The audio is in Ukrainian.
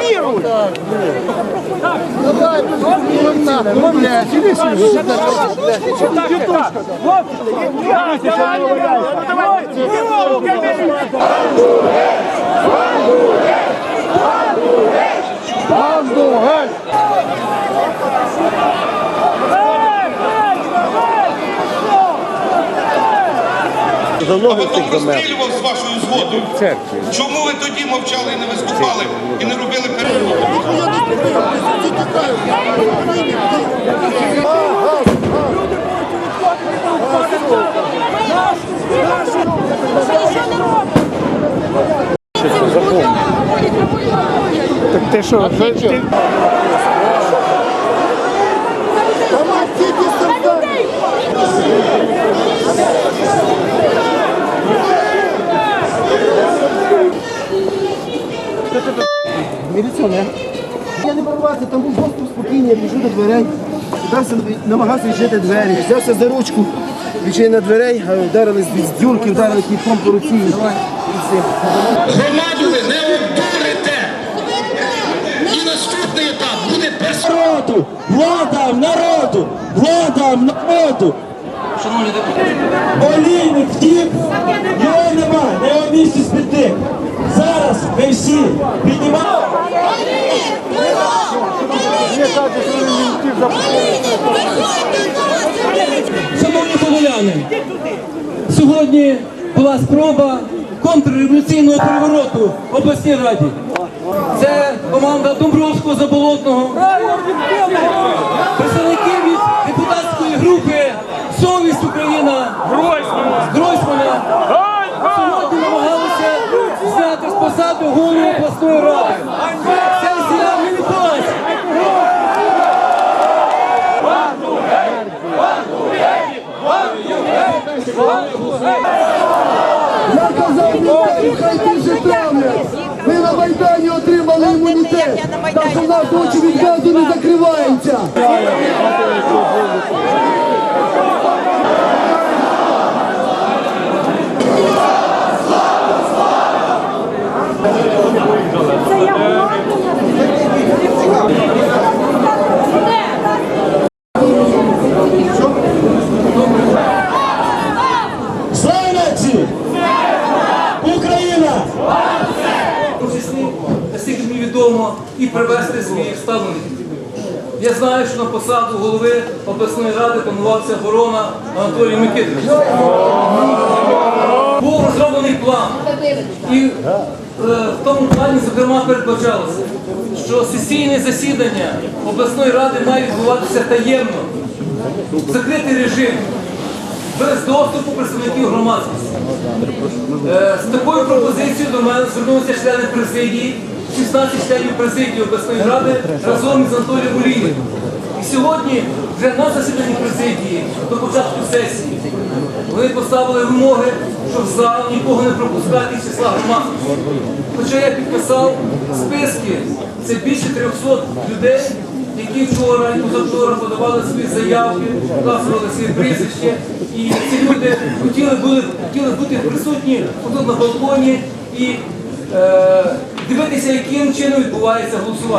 их, фотографируйте! А потім розстрілював з згодою. Чому ви тоді мовчали і не виступали і не робили перемогу? Так ти що, Міліціонер. Я не порвався, там був доступ спокійний, я біжу до дверей. Намагався відчинити двері. Взявся за ручку, відчинив дверей, а вдарили з дюрки, вдарили кіпом по руці. Громаду ви не обдурите! І наступний етап буде без народу, владам народу, владам народу. Олійник втік, його нема, його місці спітник. Зараз ми всі піднімаємо. Шановні подоляни, сьогодні була спроба контрреволюційного перевороту в обласній раді. Це команда Домбровського Заболотного, з посади голову обласної ради. Це вся маніпуляція. Я казав хай більше травлять. Ви на Майдані отримали імунітет. Так що в нас очі від не закриваються. Числі, наскільки мені відомо, і привести своїх ставлеників. Я знаю, що на посаду голови обласної ради планувався ворона Анатолій Микитович. Був розроблений план. І е, в тому плані, зокрема, передбачалося, що сесійне засідання обласної ради має відбуватися таємно, в закритий режим, без доступу представників громадськості. Е, З такою пропозицією до мене звернулися члени президії, 16 членів президії обласної ради разом із Анатолієм Олійником. І сьогодні вже на засіданні президії до початку сесії вони поставили вимоги, що в зал нікого не пропускати із числа громадськості. Хоча я підписав списки, це більше 300 людей, які вчора і позавчора подавали свої заявки, вказували свої прізвище. І ці люди хотіли, були, хотіли бути присутні тут на балконі і е, дивитися, яким чином відбувається голосування.